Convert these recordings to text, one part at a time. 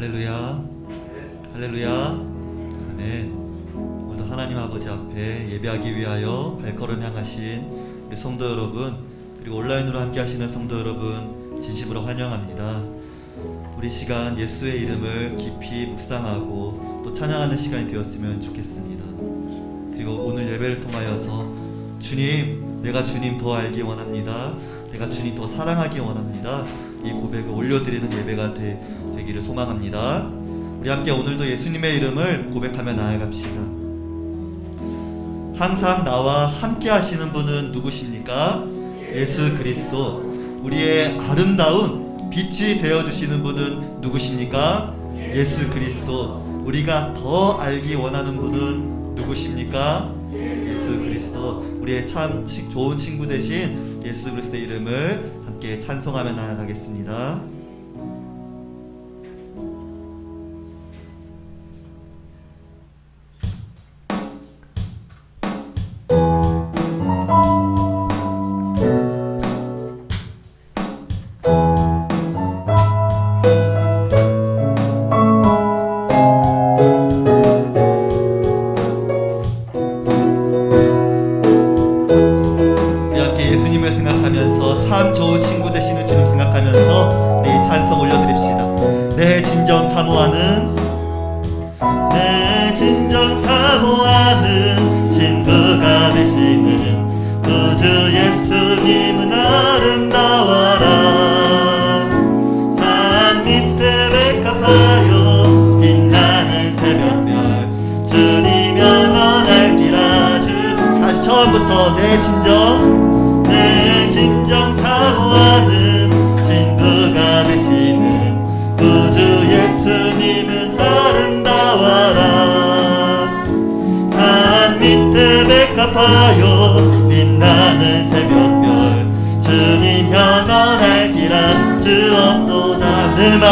할렐루야. 할렐루야. 아멘. 오늘도 하나님 아버지 앞에 예배하기 위하여 발걸음 향하신 우리 성도 여러분 그리고 온라인으로 함께 하시는 성도 여러분 진심으로 환영합니다. 우리 시간 예수의 이름을 깊이 묵상하고 또 찬양하는 시간이 되었으면 좋겠습니다. 그리고 오늘 예배를 통하여서 주님, 내가 주님 더 알기 원합니다. 내가 주님 더 사랑하기 원합니다. 이 고백을 올려드리는 예배가 되, 되기를 소망합니다. 우리 함께 오늘도 예수님의 이름을 고백하며 나아갑시다. 항상 나와 함께 하시는 분은 누구십니까? 예수 그리스도. 우리의 아름다운 빛이 되어 주시는 분은 누구십니까? 예수 그리스도. 우리가 더 알기 원하는 분은 누구십니까? 예수 그리스도. 우리의 참 치- 좋은 친구 되신 예수 그리스도의 이름을 함께 찬송하며 나아가겠습니다.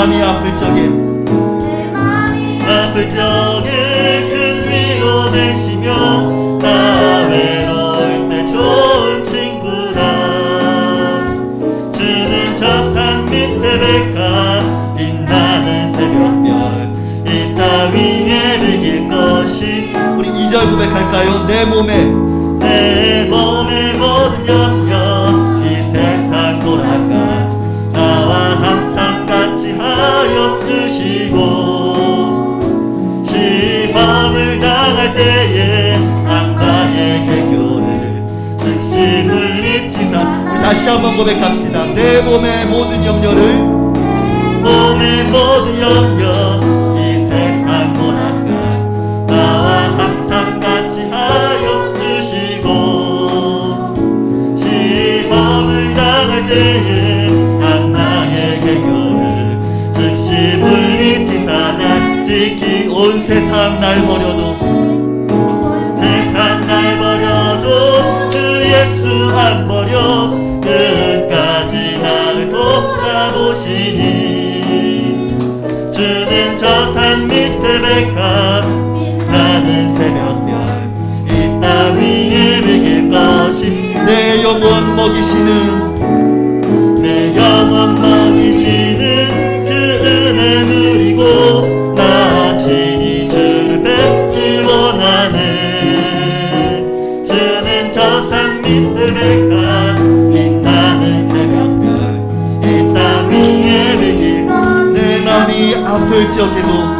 내 맘이 아플 적에 아플 적에 큰 위로 되시며 나 외로울 때 좋은 친구라 주는 저 산 밑에 백합 빛나는 새벽별. 이 따위에 비길 것이 우리 2절 고백할까요? 내 몸에. 내 몸의 모든 염려 다시 한번 고백합시다. 내 몸의 모든 염려를 몸의 모든 염려 이 세상 돌아가 나와 항상 같이 하여 주시고 시험을 당할 때에 한나의 개교를 즉시 물리치사 날 지키 온 세상 날 버려도 먹이시는 내 영혼 먹이시는 그 은혜 누리고 나 친히 주를 뵙기 원하네. 주는 저산 밑에 백합 빛나는 새벽별 이 땅 위에 매길 내 맘이 아플 적에도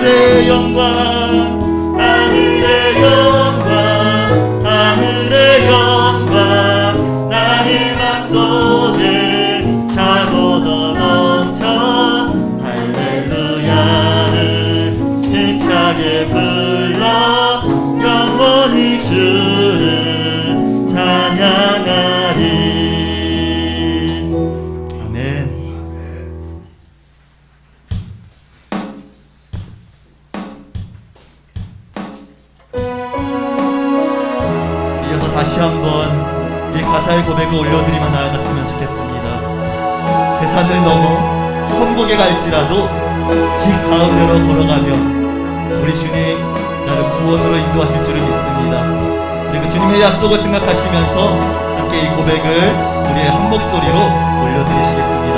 하늘의 영광 다시 한번 이 가사의 고백을 올려드리며 나아갔으면 좋겠습니다. 대산을 넘어 험곡에 갈지라도 길 가운데로 걸어가며 우리 주님 나를 구원으로 인도하실 줄을 믿습니다. 그리고 주님의 약속을 생각하시면서 함께 이 고백을 우리의 한 목소리로 올려드리시겠습니다.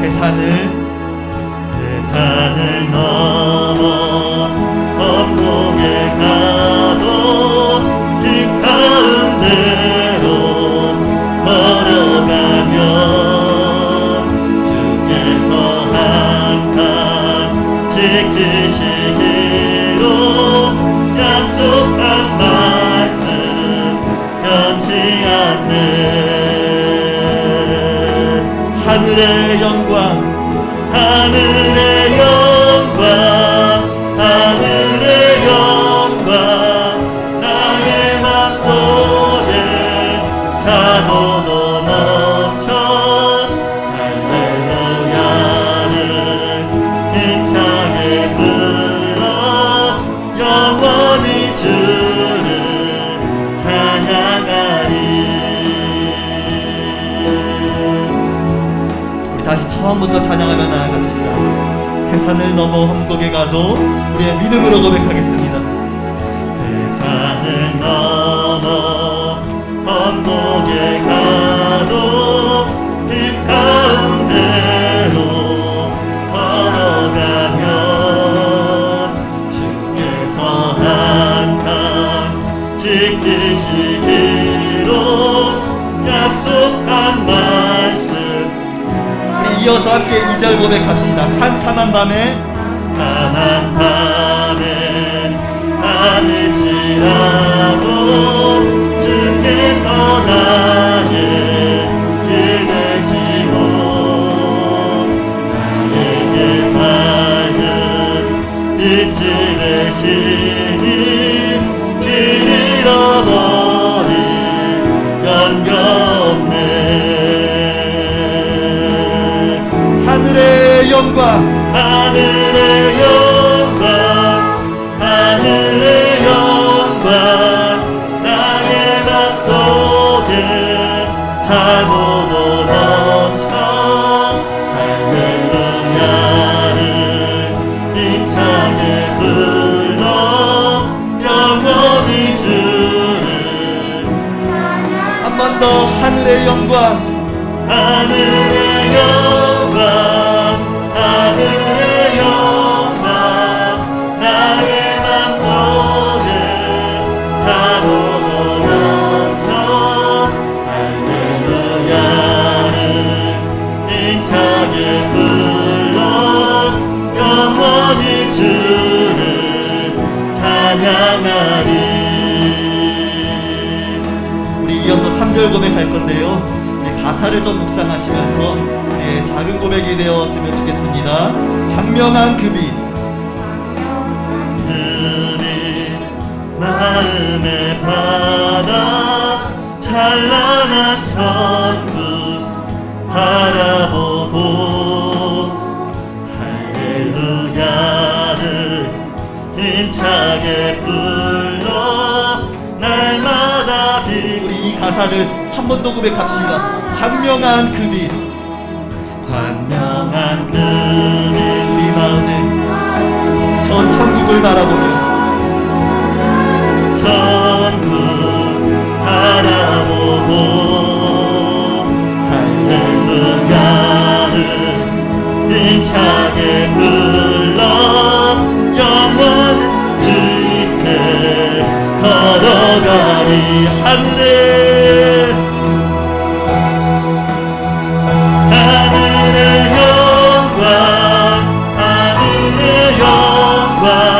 대산을 산을 넘어 가운데로 걸어가면 주께서 항상 지키시기로 약속한 말씀 변치 않는 하늘의 처음부터 찬양하며 나아갑시다. 태산을 넘어 험곡에 가도 우리의 믿음으로 고백하겠습니다. 이어서 함께 2절 고백합시다. 캄캄한 밤에 가난 밤에 하늘지라도 주께서 나 영광. 하늘의 영광 하늘의 영광 나의 맘속에 자고도 넘쳐 할렐루야를 힘차게 불러 영원히 주를. 한 번 더 하늘의 영광 찬양하리 우리 이어서 3절 고백할 건데요. 우리 가사를 좀 묵상하시면서 네, 작은 고백이 되었으면 좋겠습니다. 광명한 그 빛, 그빛 마음의 바다 찬란한 천국 바라보 힘차게 불러 날마다 빛. 우리 이 가사를 한 번 더 고백합시다. 광명한 그 빛, 광명한 그빛. 우리 마음에 저 천국을 바라보며 천국 바라보고 할렐루야를 힘차게 불러 할렐 하늘의 영광 하늘의 영광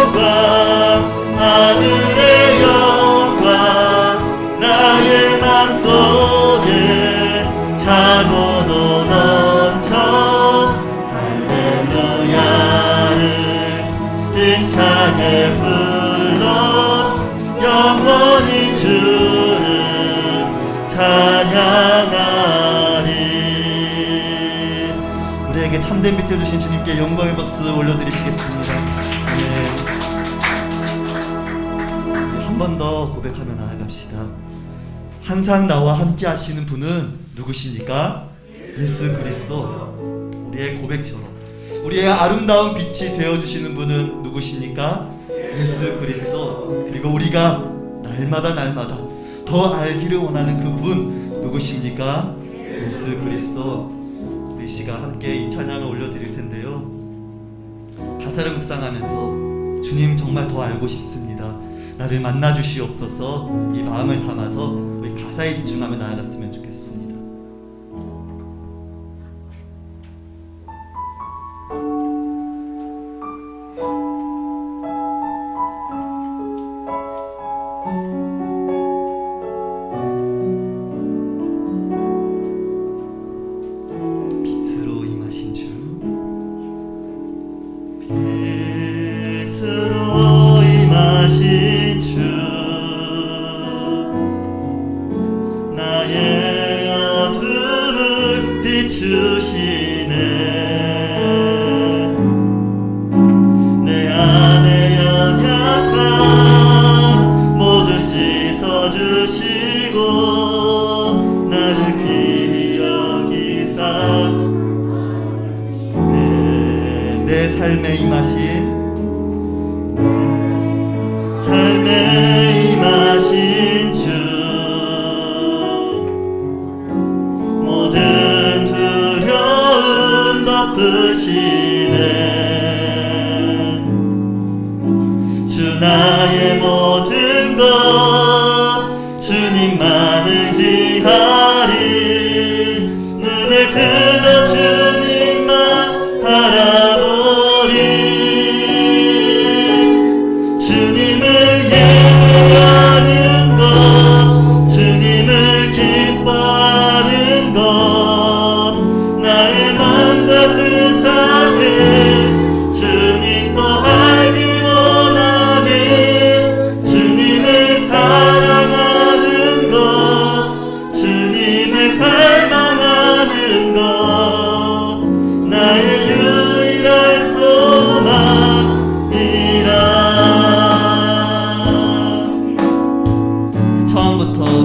참된 빛을 주신 주님께 영광의 박수 올려드리시겠습니다. 한번 더 고백하며 나아갑시다. 항상 나와 함께 하시는 분은 누구십니까? 예수 그리스도. 우리의 고백처럼 우리의 아름다운 빛이 되어 주시는 분은 누구십니까? 예수 그리스도. 그리고 우리가 날마다 날마다 더 알기를 원하는 그분 누구십니까? 예수 그리스도. 씨가 함께 이 찬양을 올려드릴 텐데요. 가사를 묵상하면서 주님 정말 더 알고 싶습니다. 나를 만나 주시옵소서 이 마음을 담아서 우리 가사에 집중하며 나아갔으면 좋겠습니다.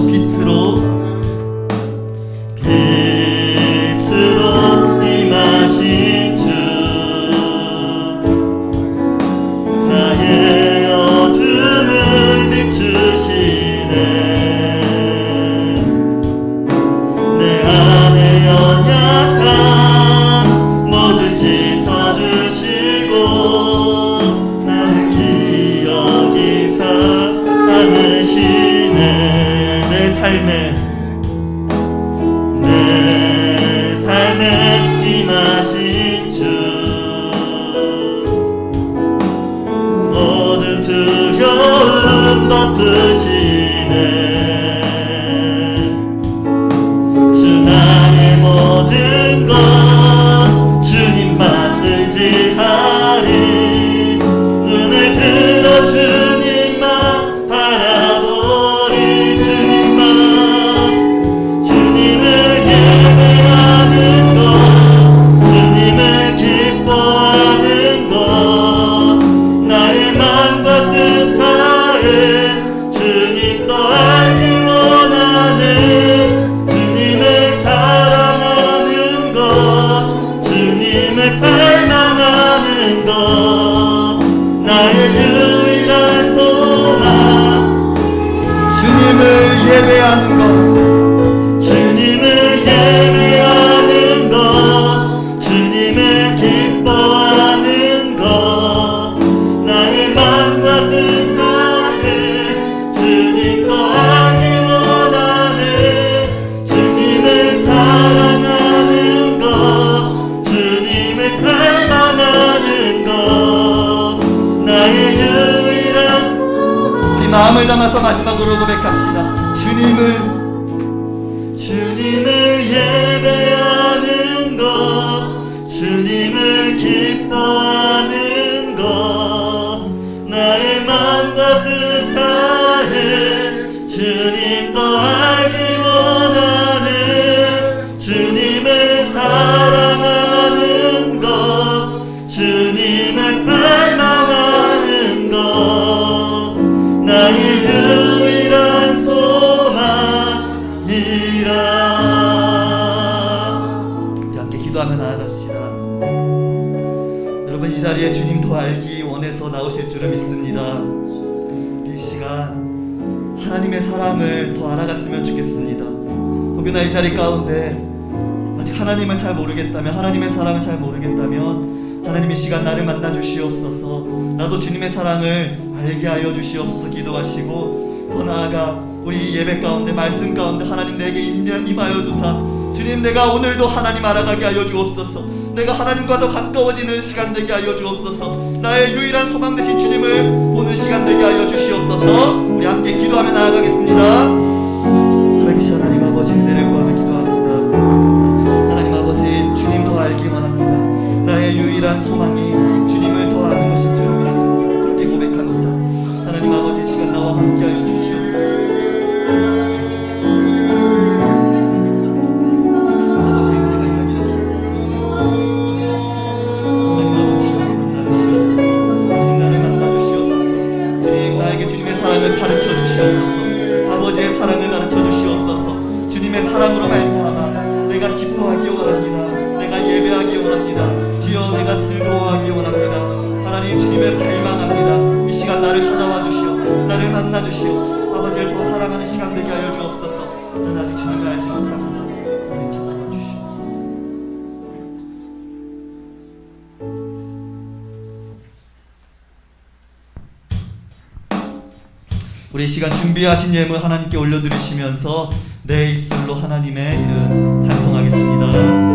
빛으로 마음을 담아서 마지막으로 고백합시다. 주님을 주님을 예배 여러분 이 자리에 주님 더 알기 원해서 나오실 줄을 믿습니다. 이 시간 하나님의 사랑을 더 알아갔으면 좋겠습니다. 혹여나 이 자리 가운데 아직 하나님을 잘 모르겠다면 하나님의 사랑을 잘 모르겠다면 하나님 이 시간 나를 만나 주시옵소서. 나도 주님의 사랑을 알게 하여 주시옵소서 기도하시고 더 나아가 우리 예배 가운데 말씀 가운데 하나님 내게 임하- 임하여 주사 주님 내가 오늘도 하나님 알아가게 하여 주옵소서. 내가 하나님과 더 가까워지는 시간 되게 하여 주옵소서. 나의 유일한 소망 되신 주님을 보는 시간 되게 하여 주시옵소서. 우리 함께 기도하며 나아가겠습니다 하나님 주님을 갈망합니다. 이 시간 나를 찾아와 주시오. 나를 만나 주시오. 아버지를 더 사랑하는 시간 되게 하여 주옵소서. 나는 아직 주님을 알지 못합니다. 우리 이 시간 준비하신 예물 하나님께 올려드리시면서 내 입술로 하나님의 이름 찬송하겠습니다.